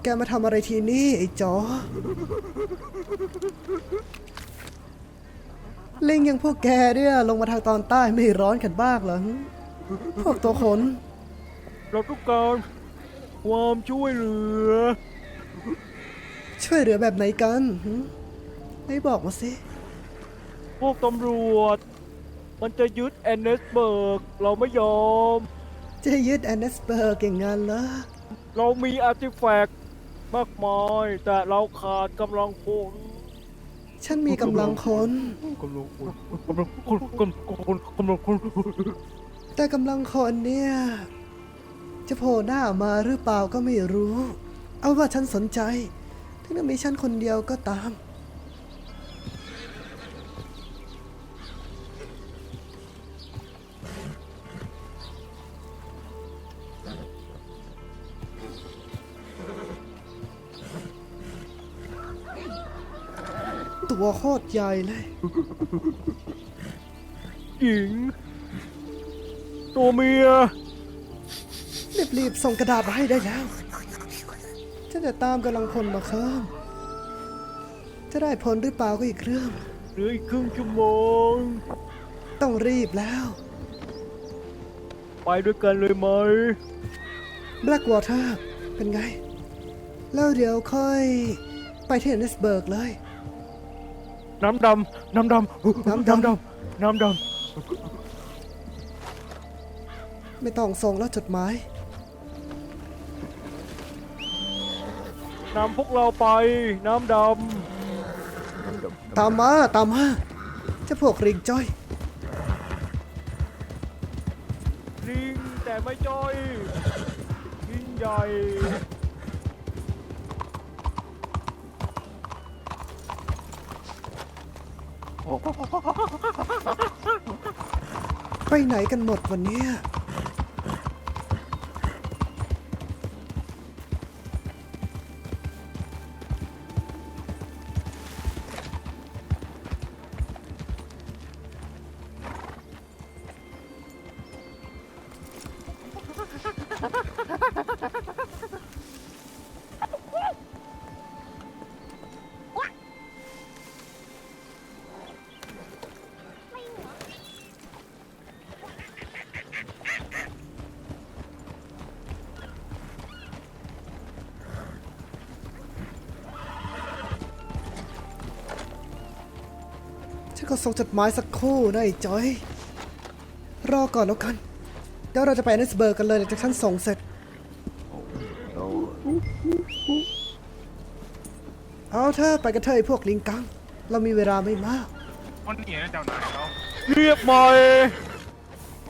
วกแกมาทำอะไรทีนี่ไอ้จอลิงอยังพวกแกเนี่ยลงมาทางตอนใต้ไม่ร้อนกันบ้างเหรอหึพวกตัวขนเราต้องการความช่วยเหลือ ช่วยเหลือแบบไหนกันหึไม่บอกมาสิ พวกตำรวจ มันจะยึดแอนเนสเบิร์ก เราไม่ยอม จะยึดแอนเนสเบิร์กอย่างงั้นเหรอ เรามีอาร์ติแฟกต์ มากมายแต่เราขาดกำลังคนฉันมีกำลังคนกำลังคนกำลังคนกำลังคนกำลังคนแต่กำลังคนเนี่ย จะโผล่หน้ามาหรือเปล่าก็ไม่รู้ เอาว่าฉันสนใจ ถึงจะมีฉันคนเดียวก็ตาม โคตรใหญ่เลย หญิง ตัวเมีย รีบๆ ส่งกระดาษมาให้ได้แล้ว ฉันจะตามกำลังพลมาเพิ่มจะได้ผลหรือเปล่าก็อีกเรื่อง เหลืออีกครึ่งชั่วโมง ต้องรีบแล้ว ไปด้วยกันเลยไหม Blackwater เป็นไง แล้วเดี๋ยวค่อย ไปที่เนสเบิร์กเลย น้ำดำน้ำดำน้ำดำ น้ำดำน้ำดไม่ต้องส่งแล้วจดหมายำนำพวกเราไป น้ำดตามมาตามมาเจะพวกริงจ้อยำลิงแต่ไม่จ้อยยิ่งใหญ่ ไปไหนกันหมดวันเนี้ย ก็ส่งจดหมายสักครู่นะไอ้จ้อย รอก่อนแล้วกัน เดี๋ยวเราจะไปเนสเบิร์กกันเลยหลังจากฉันส่งเสร็จ เอาเธอะไปกันเถอะไอ้พวกลิงกัง เรามีเวลาไม่มาก คนหนีนะเจ้านายเขาเรียกใหม่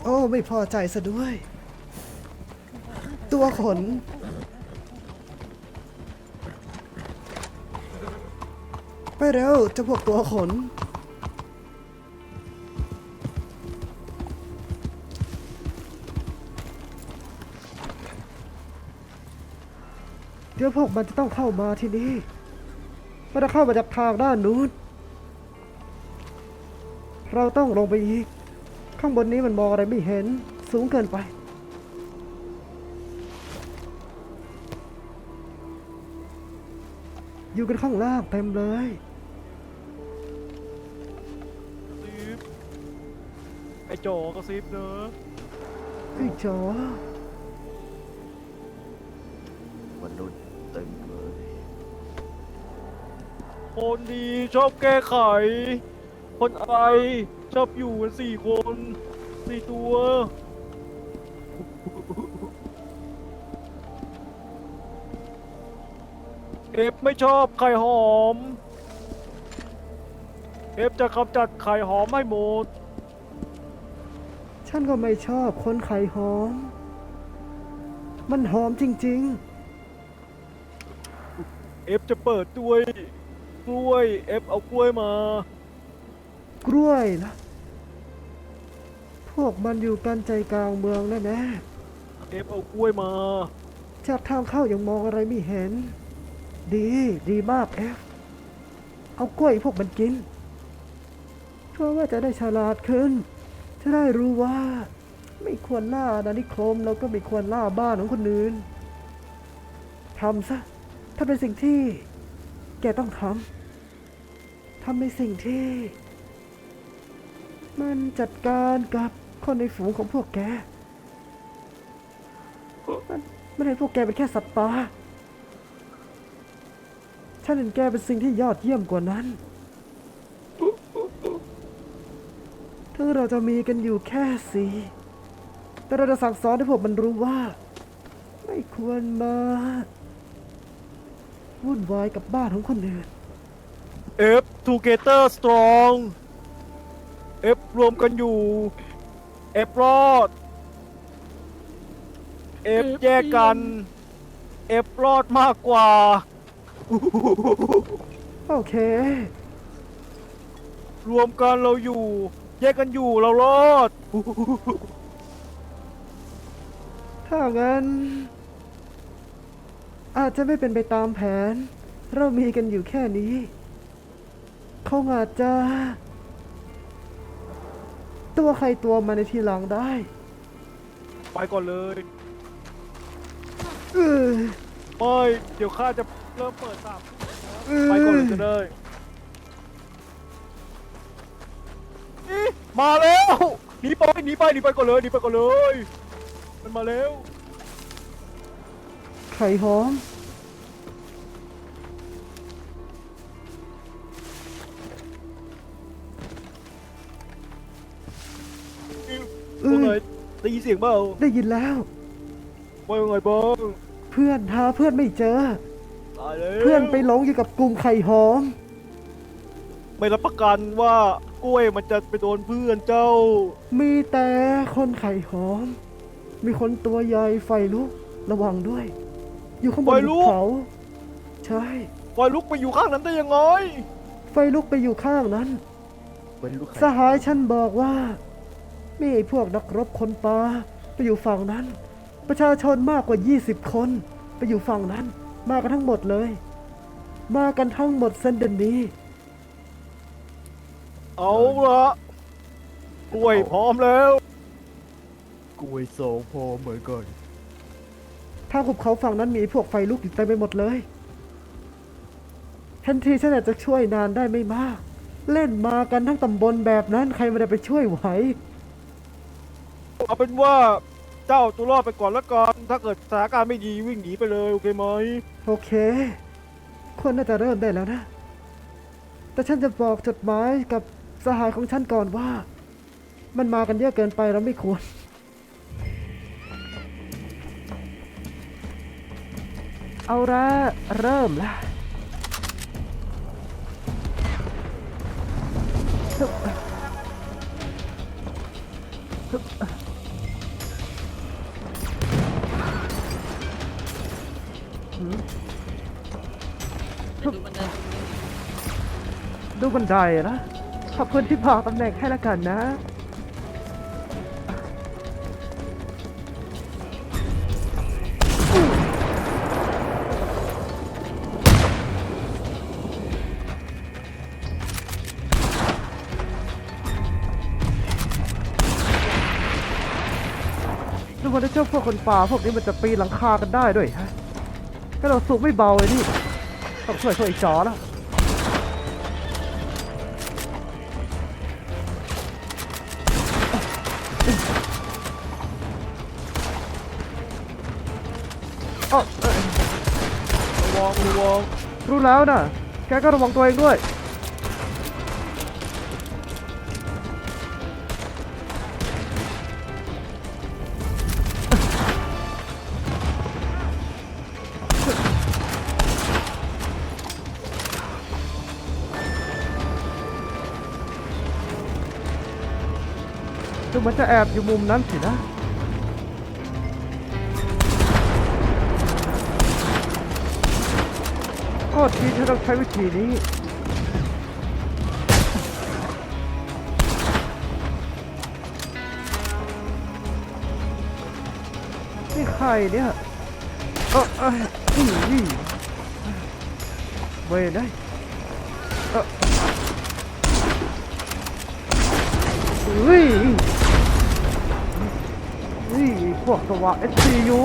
โอ้ไม่พอใจซะด้วย ตัวขน ไปเร็วเจะพวกตัวขน ดี๋ยวพวกมันจะต้องเข้ามาที่นี่มันจะเข้ามาจากทางด้านนู้น เราต้องลงไปอีก ข้างบนนี้มันมองอะไรไม่เห็น สูงเกินไป อยู่กันข้างล่างเต็มเลยซิบไอ้จอกระซิบเนอะไอ้จ คนดีชอบแก้ไข คนไอชอบอยู่กันสี่คนสี่ตัว เอฟไม่ชอบไข่หอม เอฟจะกำจัดไข่หอมให้หมด ฉันก็ไม่ชอบคนไข่หอม มันหอมจริงเอฟจะเปิดด้วย กล้วย เอฟเอากล้วยมาๆกล้วยละพวกมันอยู่กันใจกลางเมืองแน่เอฟเอากล้วยมา ๆจากทางเข้ายังมองอะไรไม่เห็น ดีดีมากแอฟเอากล้วยพวกมันกิน เพราะว่าจะได้ฉลาดขึ้น จะได้รู้ว่า ไม่ควรล่าอาณานิคมแล้วก็ไม่ควรล่าบ้านของคนอื่นทำซะถ้าเป็นสิ่งที่ แกต้องทำ ทำในสิ่งที่ มันจัดการกับคนในฝูงของพวกแก มันไม่ให้พวกแกเป็นแค่สัตว์ป่า ฉันเห็นแกเป็นสิ่งที่ยอดเยี่ยมกว่านั้น ถึงเราจะมีกันอยู่แค่สีแต่เราจะสั่งสอนให้พวกมันรู้ว่า ไม่ควรมา วุ่นวายกับบ้านของคนอื่น F together strong F รวมกันอยู่ F รอด F แยกกัน F รอดมากกว่า โอเค รวมกันเราอยู่ แยกกันอยู่เรารอด ถ้างั้น อาจจะไม่เป็นไปตามแผน เรามีกันอยู่แค่นี้คงอาจจะ ตัวใครตัวมันในทีหลังได้ไปก่อนเลยเออไม่เดี๋ยวข้าจะเริ่มเปิดสับเออไปก่อนเลยจะได้อีมาแล้วหนีไปหนีไปหนีไปก่อนเลยหนีไปก่อนเลย มันมาแล้ว ไข่หอมพวกไหนได้ยินเสียงเปล่าได้ยินแล้ว ว่ายังไงบ้างเพื่อนหาเพื่อนไม่เจอ ตายแล้วเพื่อนไปหลงอยู่กับกลุ่มไข่หอม ไม่รับประกันว่ากล้วยมันจะไปโดนเพื่อนเจ้า มีแต่คนไข่หอม มีคนตัวใหญ่ไฟลุกระวังด้วย อยู่ข้างบนไฟลุภูก เขาใช่ไฟลุกไปอยู่ข้างนั้นได้ยังไงไฟลุกไปอยู่ข้างนั้นเป็นลูกไข่สหายฉันบอกว่า มีไอ้พวกนักรบคนป่าไปอยู่ฝั่งนั้น ประชาชนมากกว่า 20 คน ไปอยู่ฝั่งนั้น มากันทั้งหมดเลย มากันทั้งหมดเส้นเดนนี้ เอาละกล้วยพร้อมแล้ว กล้วยสองพอเหมือนกัน ทางหุบเขาฝั่งนั้นมีพวกไฟลุกอยู่เต็มไปหมดเลย ทันทีฉันอาจจะช่วยนานได้ไม่มาก เล่นมากันทั้งตำบลแบบนั้นใครไม่ได้ไปช่วยไหว เอาเป็นว่าเจ้าตัวรอดไปก่อนละกันถ้าเกิดสถานการณ์ไม่ดีวิ่งหนีไปเลยโอเคไหมโอเค คนน่าจะเริ่มได้แล้วนะ แต่ฉันจะบอกจดหมายกับสหายของฉันก่อนว่า มันมากันเยอะเกินไปเราไม่ควร เอาละเริ่มละดูบันไดนะ ขอบคุณที่บอกตำแหน่งให้ละกันนะ ดูมันได้เจ้าพวกคนป่าพวกนี้มันจะปีนหลังคากันได้ด้วยฮะก็เราสูงไม่เบาเลยนี่ต้องช่วยช่วยไอ้จอแล้วเอ้าเอ้ยระวังระวังรู้แล้วนะแกก็ระวังตัวเองด้วย ดูมันจะแอบอยู่มุมนั้นสินะโทษทีที่ต้องใช้วิธีนี้ นี่ใครเนี่ยเออเอยนี่เวยได้เออเฮ้ย พวกสวะ SCU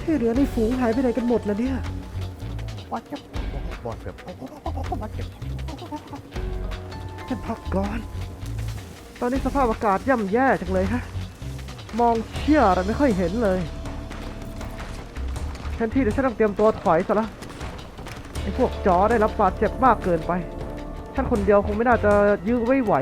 ที่เหลือในฝูงหายไปไหนกันหมดแล้วเนี่ยวัดเก็บบอดเก็บวัดเก็บฉันพักก่อน ตอนนี้สภาพอากาศย่ำแย่จังเลยฮะ มองเชี่ยอะไรไม่ค่อยเห็นเลยแทนที่เดี๋ยวฉันต้องเตรียมตัวถอยซะละ ไอ้พวกจอได้รับบาดเจ็บมากเกินไปฉันคนเดียวคงไม่น่าจะยื้อไว้ไหว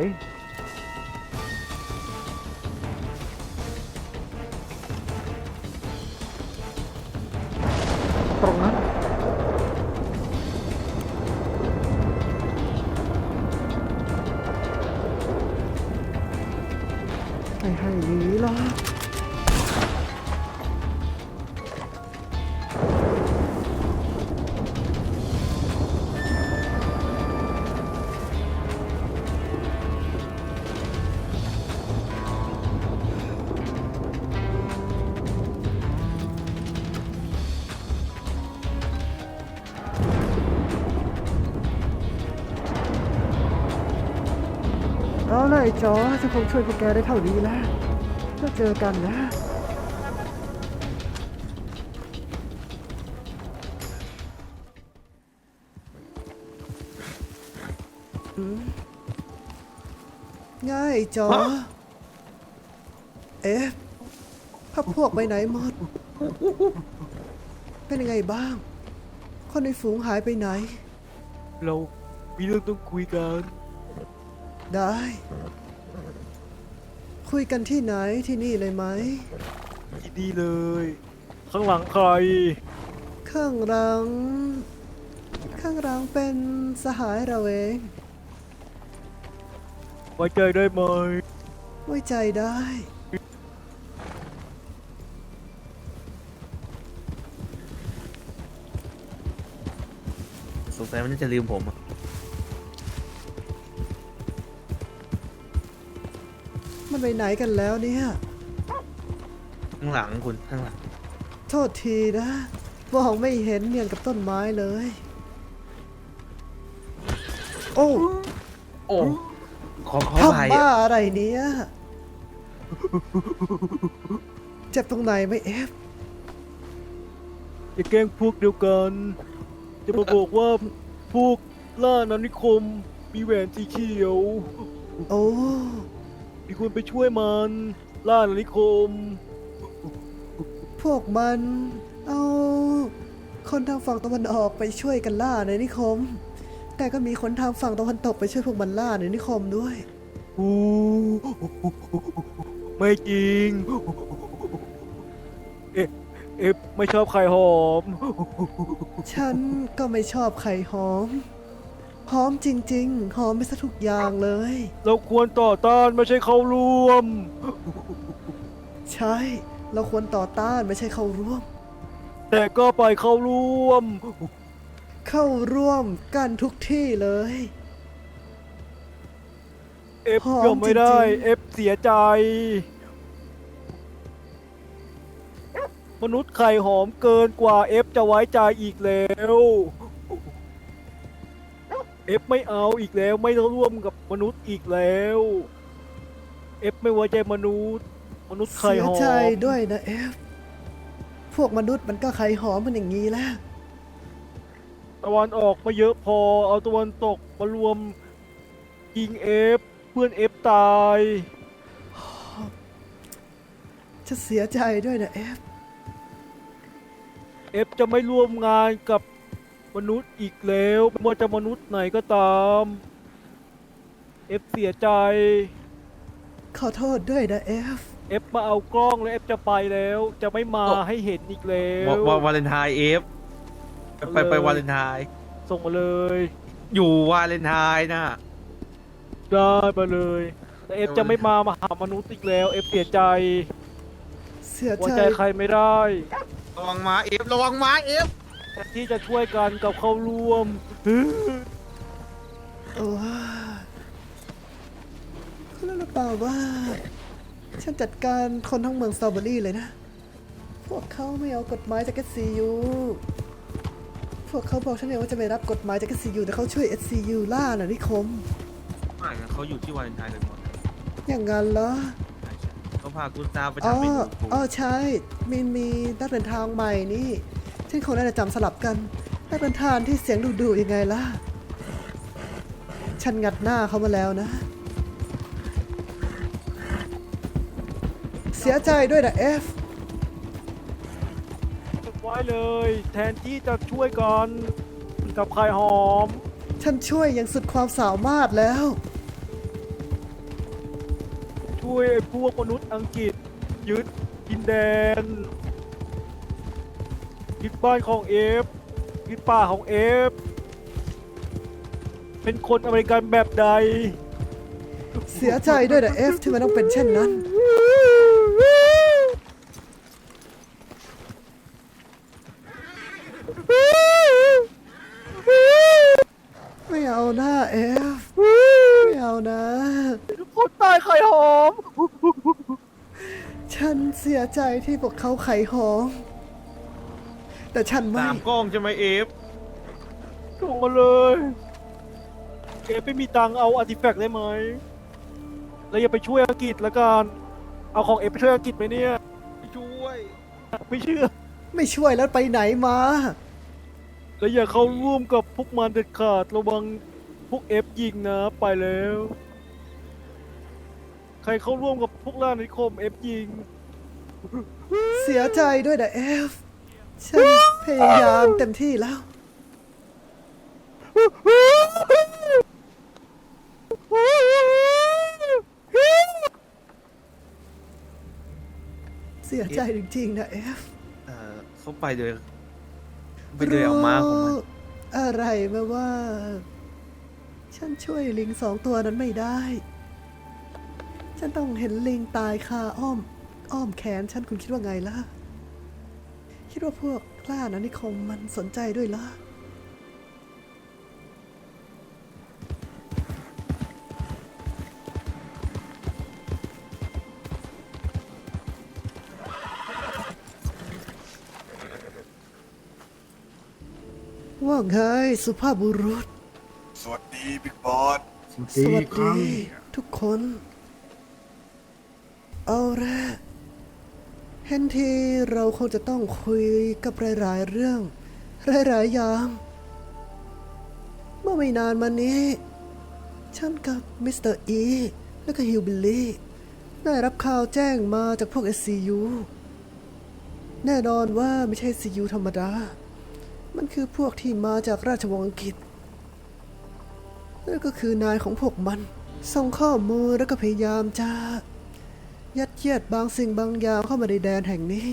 เอาเลยจอจะคงช่วยพวกแกได้เท่านี้แล้วแล้วเจอกันนะง่ายจอ เอ๊ะพักพวกไปไหนหมด เป็นยังไงบ้าง คนในฝูงหายไปไหน เรา มีเรื่องต้องคุยกัน ได้ คุยกันที่ไหนที่นี่เลยไหมที่นี่เลย ข้างหลังใคร ข้างหลัง ข้างหลังเป็นสหายเราเอง ไว้ใจได้ไหม ไว้ใจได้ สงสัยมันน่าจะลืมผมอะ ไปไหนกันแล้วเนี่ย ข้างหลังคุณข้างหลังโทษทีนะมองไม่เห็นเนียนกับต้นไม้เลย โอ้โอ้ขอขออภัยทำบ้าอะอะไรเนี่ยเจ็บตรงไหนไหม่เอฟจะแกล้งพวกเดียวกัน จะมาบอกว่าพวกล่านานิคมมีแหวนสีเขียว โอ้ มีคนไปช่วยมันล่านานิคม พวกมันเอา คนทางฝั่งตะวันออกไปช่วยกันล่าในนิคม แต่ก็มีคนทางฝั่งตะวันตกไปช่วยพวกมันล่าในนิคมด้วย อู้ไม่จริง เอ๊ะเอ๊ะไม่ชอบไข่หอม ฉันก็ไม่ชอบไข่หอม หอมจริง ๆ หอมไปซะทุกอย่างเลย เราควรต่อต้านไม่ใช่เข้าร่วม ใช่ เราควรต่อต้านไม่ใช่เข้าร่วม แต่ก็ไปเข้าร่วม เข้าร่วมกันทุกที่เลย เอฟหอมยอมไม่ได้ จริงๆ เอฟเสียใจ มนุษย์ไข่หอมเกินกว่าเอฟจะไว้ใจอีกแล้ว เอฟไม่เอาอีกแล้วไม่ร่วมกับมนุษย์อีกแล้ว เอฟไม่ไว้ใจมนุษย์ มนุษย์ไข่เสียหอมใจด้วยนะเอฟ พวกมนุษย์มันก็ไข่หอมมันอย่างนี้แหละตะวันออกมาเยอะพอ เอาตะวันตกมารวมยิงเอฟเพื่อนเอฟตาย จะเสียใจด้วยนะเอฟ เอฟจะไม่ร่วมงานกับ มนุษย์อีกแล้วไม่ว่าจะมนุษย์ไหนก็ตาม เอฟเสียใจ ขอโทษด้วยนะเอฟ เอฟมาเอากล้องแล้วเอฟจะไปแล้ว จะไม่มาให้เห็นอีกแล้ววาวาวาเลนไทน์เอฟไปไปวาเลนไทน์ส่งมาเลย อยู่วาเลนไทน์น่ะได้มาเลยแต่เอฟจะไม่มามาหามนุษย์อีกแล้วเอฟเสียใจเสียไว้ใจใจใครไม่ได้ ระวังมาเอฟระวังมาเอฟแทนที่จะช่วยกันกับเขารวมโอ้ยคุณรู้หรือเปล่าว่า ฉันจัดการคนทั้งเมืองสตรอเบอรี่เลยนะ พวกเขาไม่เอากฎหมายจาก SCU พวกเขาบอกฉันเองว่าจะไม่รับกฎหมายจาก SCU แต่เขาช่วย SCU ล่าน่ะนิคมไม่งั้นเขาอยู่ที่วาเลนไทน์กันหมดอย่างงั้นเหรอเขาพากุตาไปอ๋อทำเมนูถูอ๋อใช่ มีมีนักเดินทางใหม่นี่ ฉันคงน่าจะจำสลับกันนักเดินทางที่เสียงดุๆยังไงล่ะ ฉันงัดหน้าเขามาแล้วนะ เสียใจด้วยนะเอฟไว้เลย แทนที่จะช่วยกันกับไข่หอม ฉันช่วยอย่างสุดความสามารถแล้ว ช่วยไอ้พวกมนุษย์อังกฤษยึดดินแดน ยึดบ้านของเอฟยึดป่าของเอฟ เป็นคนอเมริกันแบบใด เสียใจด้วยนะเอฟที่มันต้องเป็นเช่นนั้น ไม่เอาหน้าเอฟไม่เอานะ คนตายไข่หอม ฉันเสียใจที่พวกเขาไขหอง แต่ฉันไม่สามกล้องใช่ไหมเอฟส่งมาเลยเอฟไม่มีตังค์เอาอาร์ติแฟกต์ได้ไหม แล้วอย่าไปช่วยอังกฤษละกัน เอาของเอฟไปช่วยอังกฤษไหมเนี่ยช่วย ไม่เชื่อ ไม่ช่วยแล้วไปไหนมา แล้วอย่าเข้าร่วมกับพวกมันเด็ดขาดระวังพวกเอฟยิงนะไปแล้ว ใครเข้าร่วมกับพวกล่านิคมเอฟยิง เสียใจด้วยนะเอฟ ฉันพยายามเต็มที่แล้ว เสียใจจริงๆนะเอฟ เอ่อเขาไปเลยไปเลยเอาม้าของมันรู้อะไรมาว่า ฉันช่วยลิงสองตัวนั้นไม่ได้ ฉันต้องเห็นลิงตายคาอ้อม อ้อมแขนฉันคุณคิดว่าไงล่ะ คิดว่าพวกกล้านะนิคมมันสนใจด้วยล่ะว่าไงสุภาพบุรุษ สวัสดีบิ๊กบอสสวัสดีทุกคน เอาละเห็นทีเราคงจะต้องคุยกับหลายๆเรื่องหลายๆอย่างเมื่อไม่นานมานี้ ฉันกับมิสเตอร์อีและก็ฮิวบิลลี่ได้รับข่าวแจ้งมาจากพวก SCU แน่นอนว่าไม่ใช่ SCU ธรรมดา มันคือพวกที่มาจากราชวงศ์อังกฤษนั่นก็คือนายของพวกมัน ส่งข้อมูลแล้วก็พยายามจะ ยัดเยียดบางสิ่งบางอย่างเข้ามาในแดนแห่งนี้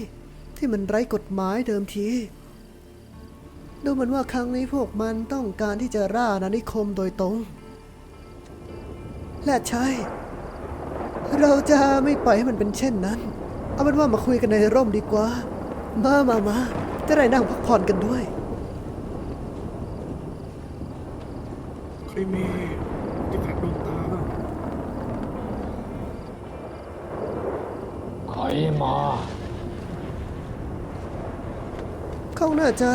ที่มันไร้กฎหมายเดิมที ดูเหมือนว่าครั้งนี้พวกมันต้องการที่จะร่าอาณานิคมโดยตรง และใช่ เราจะไม่ปล่อยให้มันเป็นเช่นนั้น เอาเป็นว่ามาคุยกันในร่มดีกว่า มามามาจะได้นั่งพักผ่อนกันด้วยครมีจะแผลดวงตาบ้าง ใคร มา เขาน่าจะ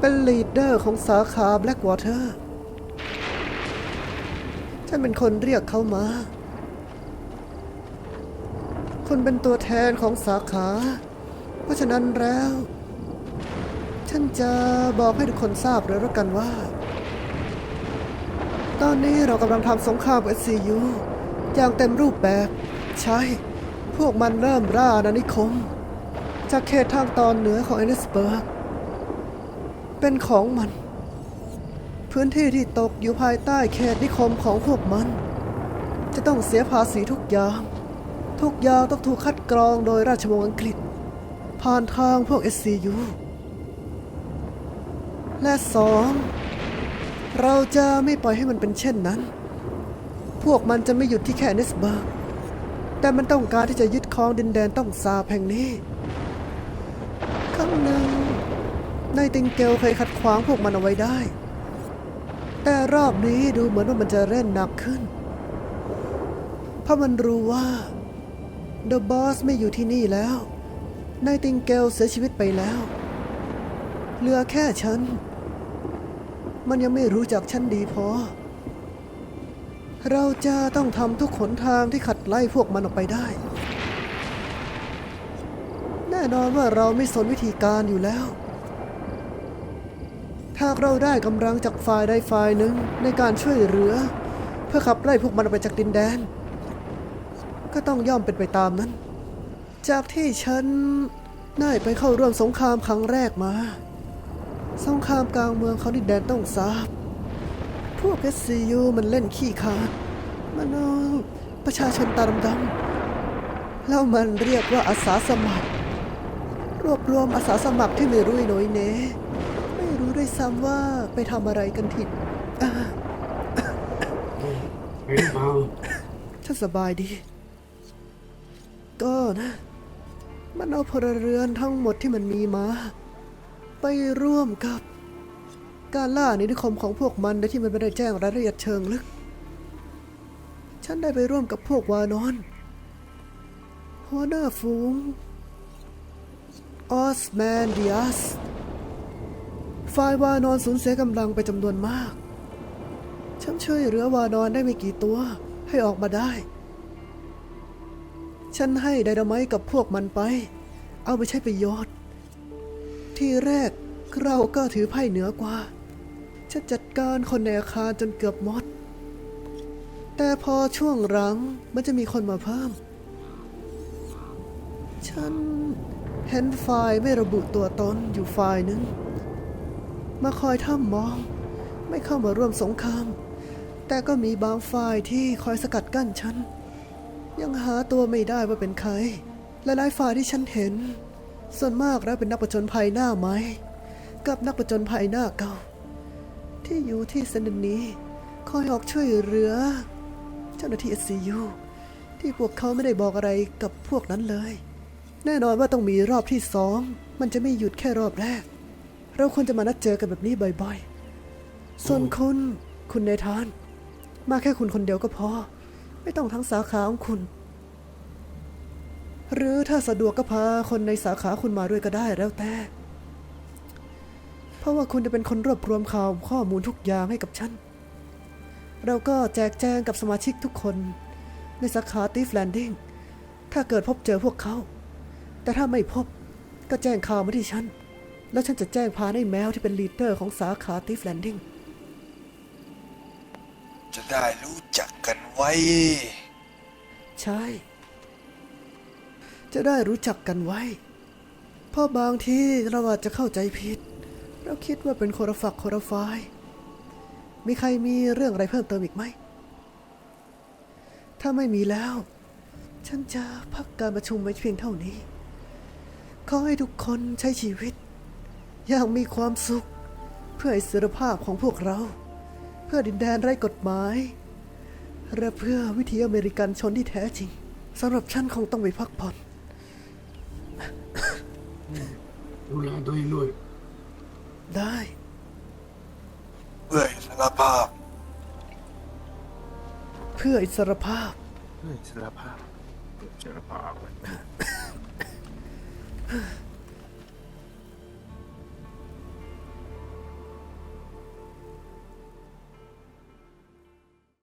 เป็นลีดเดอร์ของสาขาแบล็กวอเตอร์ ฉันเป็นคนเรียกเขามา คุณเป็นตัวแทนของสาขา เพราะฉะนั้นแล้ว ฉันจะบอกให้ทุกคนทราบเลยแล้วกันว่า ตอนนี้เรากำลังทำสงครามกับ SCU อย่างเต็มรูปแบบใช่ พวกมันเริ่มร่าอาณานิคม จากเขตทางตอนเหนือของเอลิสเบิร์ก เป็นของมัน พื้นที่ที่ตกอยู่ภายใต้เขตนิคมของพวกมัน จะต้องเสียภาษีทุกอย่าง ทุกอย่างต้องถูกคัดกรองโดยราชวงศ์อังกฤษ ผ่านทางพวก SCU และสองเราจะไม่ปล่อยให้มันเป็นเช่นนั้น พวกมันจะไม่หยุดที่แค่เนสเบิร์ก แต่มันต้องการที่จะยึดครองดินแดนต้องสาแห่งนี้ ครั้งหนึ่งนายติงเกลเคยขัดขวางพวกมันเอาไว้ได้ แต่รอบนี้ดูเหมือนว่ามันจะเล่นหนักขึ้น เพราะมันรู้ว่าเดอะบอสไม่อยู่ที่นี่แล้วนายติงเกลเสียชีวิตไปแล้ว เหลือแค่ฉัน มันยังไม่รู้จักฉันดีพอ เราจะต้องทำทุกขนทางที่ขัดไล่พวกมันออกไปได้แนอนว่าเราไม่สนวิธีการอยู่แล้วหากเราได้กำลังจากฝ่ายใดฝ่ายหนึ่งในการช่วยเหลือ เพื่อขับไล่พวกมันออกไปจากดินแดน ก็ต้องย่อมเป็นไปตามนั้น จากที่ฉันได้ไปเข้าร่วมสงครามครั้งแรกมา สงครามกลางเมืองเขาดินแดนต้องทราบ พวก SCU มันเล่นขี้ขาดมันเอาประชาชนตาดำๆแล้วมันเรียกว่าอาสาสมัคร รวบรวมอาสาสมัครที่ไม่รู้อีโหนยเนไม่รู้ด้วยซ้ำว่าไปทำอะไรกันผิดอ่าเฮ้ยเบาฉันสบายดี ก็นะ มันเอาพลเรือนทั้งหมดที่มันมีมา ไปร่วมกับ การล่าอาณานิคมของพวกมันโดยที่มันไม่ได้แจ้งรายละเอียดเชิงลึก ฉันได้ไปร่วมกับพวกวานอนหัวหน้าฝูงออสแมนดิอัสฝ่ายวานอนสูญเสียกำลังไปจำนวนมาก ฉันช่วยเหลือวานอนได้ไม่กี่ตัวให้ออกมาได้ ฉันให้ไดนาไมต์กับพวกมันไป เอาไปใช้ประโยชน์ ที่แรกเราก็ถือไพ่เหนือกว่า ฉันจัดการคนในอาคารจนเกือบหมด แต่พอช่วงหลังมันจะมีคนมาเพิ่ม ฉันเห็นฝ่ายไม่ระบุตัวตนอยู่ฝ่ายหนึ่ง มาคอยถ้ำมอง ไม่เข้ามาร่วมสงคราม แต่ก็มีบางฝ่ายที่คอยสกัดกั้นฉัน ยังหาตัวไม่ได้ว่าเป็นใคร และหลายฝ่ายที่ฉันเห็น ส่วนมากแล้วเป็นนักประจนภัยหน้าไม้ กับนักประจนภัยหน้าเก่า ที่อยู่ที่สนนนี้ คอยออกช่วยเหลือ เจ้าหน้าที่ SCU ที่พวกเขาไม่ได้บอกอะไรกับพวกนั้นเลย แน่นอนว่าต้องมีรอบที่สองมันจะไม่หยุดแค่รอบแรก เราควรจะมานัดเจอกันแบบนี้บ่อยๆ ส่วนคุณ คุณเนธาน มาแค่คุณคนเดียวก็พอ ไม่ต้องทั้งสาขาของคุณ หรือถ้าสะดวกก็พาคนในสาขาคุณมาด้วยก็ได้แล้วแต่ เพราะว่าคุณจะเป็นคนรวบรวมข่าวข้อมูลทุกอย่างให้กับฉัน เราก็แจกแจงกับสมาชิกทุกคน ในสาขาตีฟแลนดิ้ง ถ้าเกิดพบเจอพวกเขา แต่ถ้าไม่พบก็แจ้งข่าวมาที่ฉัน แล้วฉันจะแจ้งพาให้แมวที่เป็นลีดเดอร์ของสาขาตีฟแลนดิ้ง จะได้รู้จักกันไว้ ใช่ จะได้รู้จักกันไว้ เพราะบางทีเราอาจจะเข้าใจผิด เราคิดว่าเป็นคนละฝักคนละฝ่าย มีใครมีเรื่องอะไรเพิ่มเติมอีกไหม ถ้าไม่มีแล้ว ฉันจะพักการประชุมไว้เพียงเท่านี้ ขอให้ทุกคนใช้ชีวิต อย่างมีความสุข เพื่ออิสรภาพของพวกเรา เพื่อดินแดนไร้กฎหมาย และเพื่อวิถีอเมริกันชนที่แท้จริงสำหรับฉันคงต้องไปพักผ่อน ดูแลตัวเองด้วย ได้ เพื่ออิสรภาพ เพื่ออิสรภาพเฮ้ยสารภาพเจรภาพ